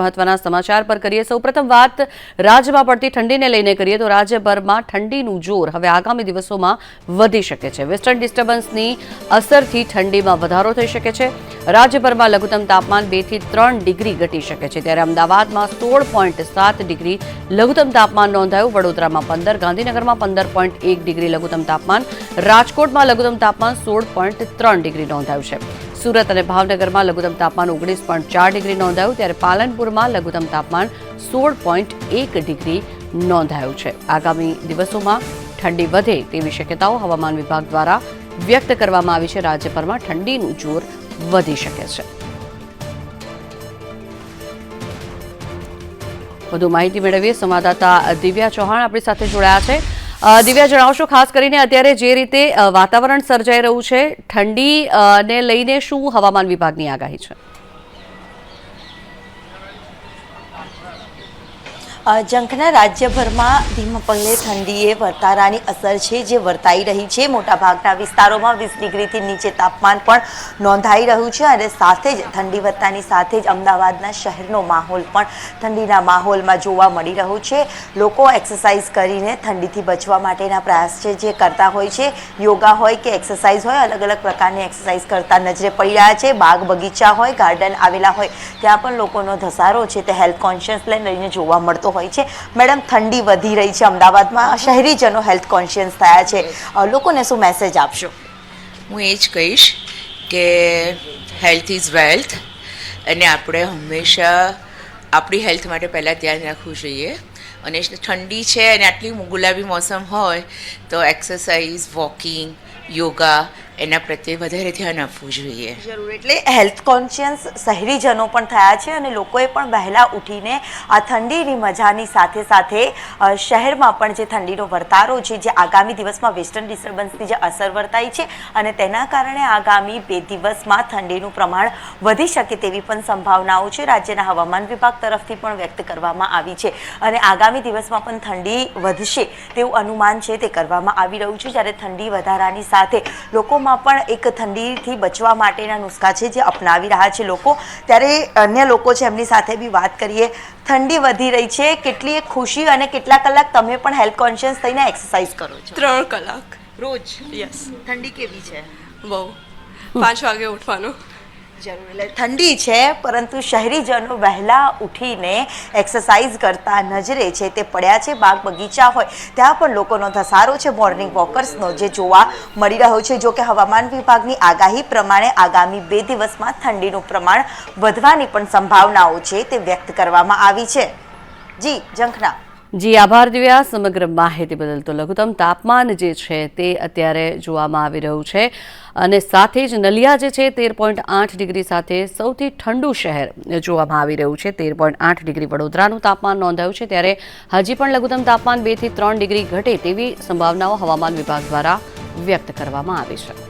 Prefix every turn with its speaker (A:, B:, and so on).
A: મહત્વના સમાચાર પર કરીએ. સૌપ્રથમ વાત, રાજ્યમાં પડતી ઠંડીને લઈને કરીએ તો રાજ્યભરમાં ઠંડીનું જોર હવે આગામી દિવસોમાં વધી શકે છે. વેસ્ટર્ન ડિસ્ટર્બન્સની અસરથી ઠંડીમાં વધારો થઈ શકે છે. રાજ્યભરમાં લઘુત્તમ તાપમાન બેથી ત્રણ ડિગ્રી ઘટી શકે છે. ત્યારે અમદાવાદમાં સોળ પોઈન્ટ સાત ડિગ્રી લઘુત્તમ તાપમાન નોંધાયું. વડોદરામાં પંદર, ગાંધીનગરમાં પંદર પોઈન્ટ એક ડિગ્રી લઘુત્તમ તાપમાન. રાજકોટમાં લઘુત્તમ તાપમાન સોળ પોઈન્ટ ત્રણ ડિગ્રી નોંધાયું છે. સુરત અને ભાવનગરમાં લઘુત્તમ તાપમાન ઓગણીસ પોઈન્ટ ચાર ડિગ્રી નોંધાયું, ત્યારે પાલનપુરમાં લઘુત્તમ તાપમાન સોળ પોઈન્ટ એક ડિગ્રી નોંધાયું છે. આગામી દિવસોમાં ઠંડી વધે તેવી શક્યતાઓ હવામાન વિભાગ દ્વારા વ્યક્ત કરવામાં આવી છે. રાજ્યભરમાં ઠંડીનું જોર વધી શકે છે. વધુ માહિતી મેળવીએ સંવાદદાતા દિવ્યા ચૌહાણ આપણી સાથે જોડાયા છે. દિવ્યા જણાવશો, ખાસ કરીને અત્યારે જે રીતે વાતાવરણ સર્જાઈ રહ્યું છે, ઠંડી ને લઈને શું હવામાન વિભાગની આગાહી છે?
B: અ, ઝંખના રાજ્યભરમાં ધીમ પગલે ઠંડીએ વર્તારાની અસર છે જે વર્તાઈ રહી છે. મોટાભાગના વિસ્તારોમાં વીસ ડિગ્રીથી નીચે તાપમાન પણ નોંધાઈ રહ્યું છે અને સાથે જ ઠંડી વધતાની સાથે જ અમદાવાદના શહેરનો માહોલ પણ ઠંડીના માહોલમાં જોવા મળી રહ્યો છે. લોકો એક્સરસાઇઝ કરીને ઠંડીથી બચવા માટેના પ્રયાસ છે જે કરતા હોય છે. યોગા હોય કે એક્સરસાઇઝ હોય અલગ અલગ પ્રકારની એક્સરસાઇઝ કરતા નજરે પડી રહ્યા છે. બાગ બગીચા હોય ગાર્ડન આવેલા હોય ત્યાં પણ લોકોનો ધસારો છે. તે હેલ્થ કોન્શિયસ લઈને જોવા મળતો હોય છે. મેડમ, ઠંડી વધી રહી છે અમદાવાદમાં. શહેરીજનો હેલ્થ કોન્શિયસ થયા છે. લોકોને શું મેસેજ આપશો?
C: હું એ જ કહીશ કે હેલ્થ ઇઝ વેલ્થ અને આપણે હંમેશા આપણી હેલ્થ માટે પહેલાં ધ્યાન રાખવું જોઈએ. અને ઠંડી છે અને આટલી ગુલાબી મોસમ હોય તો એક્સરસાઇઝ વોકિંગ યોગા એના પ્રત્યે વધારે ધ્યાન આપવું જોઈએ.
B: જરૂર, એટલે હેલ્થ કોન્શિયસ શહેરીજનો પણ થયા છે અને લોકોએ પણ વહેલા ઉઠીને આ ઠંડીની મજાની સાથે સાથે શહેરમાં પણ જે ઠંડીનો વર્તારો છે, જે આગામી દિવસમાં વેસ્ટર્ન ડિસ્ટર્બન્સની જે અસર વર્તાઈ છે અને તેના કારણે આગામી બે દિવસમાં ઠંડીનું પ્રમાણ વધી શકે તેવી પણ સંભાવનાઓ છે, રાજ્યના હવામાન વિભાગ તરફથી પણ વ્યક્ત કરવામાં આવી છે. અને આગામી દિવસમાં પણ ઠંડી વધશે તેવું અનુમાન છે, તે કરવામાં આવી રહ્યું છે. જ્યારે ઠંડી વધારાની સાથે લોકોમાં પણ એક ઠંડીથી બચવા માટેના નુસ્ખા છે જે અપનાવી રહ્યા છે લોકો. ત્યારે અન્ય લોકો છે એમની સાથે બી વાત કરીએ. ઠંડી વધી રહી છે કેટલી ખુશી અને કેટલા કલાક તમે પણ હેલ્થ કોન્શિયસ થઈને એક્સરસાઇઝ કરો છો?
D: ત્રણ કલાક.
B: રોજ?
D: યસ
B: ઠંડી કેવી છે?
D: બહુ. પાંચ વાગે ઉઠવાનું.
B: જરૂર. એટલે ઠંડી છે, પરંતુ શહેરીજનો વહેલા ઉઠીને એક્સરસાઇઝ કરતા નજરે છે, તે પડ્યા છે, બાગ બગીચા હોય, ત્યાં પણ લોકોનો ધસારો છે મોર્નિંગ વોકર્સનો જે જોવા મળી રહ્યો છે, જો કે હવામાન વિભાગની આગાહી પ્રમાણે આગામી બે દિવસમાં ઠંડીનું પ્રમાણ વધવાની પણ સંભાવનાઓ છે, તે વ્યક્ત કરવામાં આવી છે. જી, ઝંખના.
A: જી, આભાર દિવ્યા. સમગ્ર માહિતી બદલ તો લઘુત્તમ તાપમાન જે છે તે અત્યારે જોવામાં આવી રહ્યું છે. અને સાથે જ નલિયા જે છે, તેર પોઈન્ટ આઠ ડિગ્રી સાથે સૌથી ઠંડુ શહેર જોવામાં આવી રહ્યું છે. તેર પોઈન્ટ આઠ ડિગ્રી વડોદરાનું તાપમાન નોંધાયું છે. ત્યારે હજી પણ લઘુત્તમ તાપમાન બેથી ત્રણ ડિગ્રી ઘટે તેવી સંભાવનાઓ હવામાન વિભાગ દ્વારા વ્યક્ત કરવામાં આવી છે.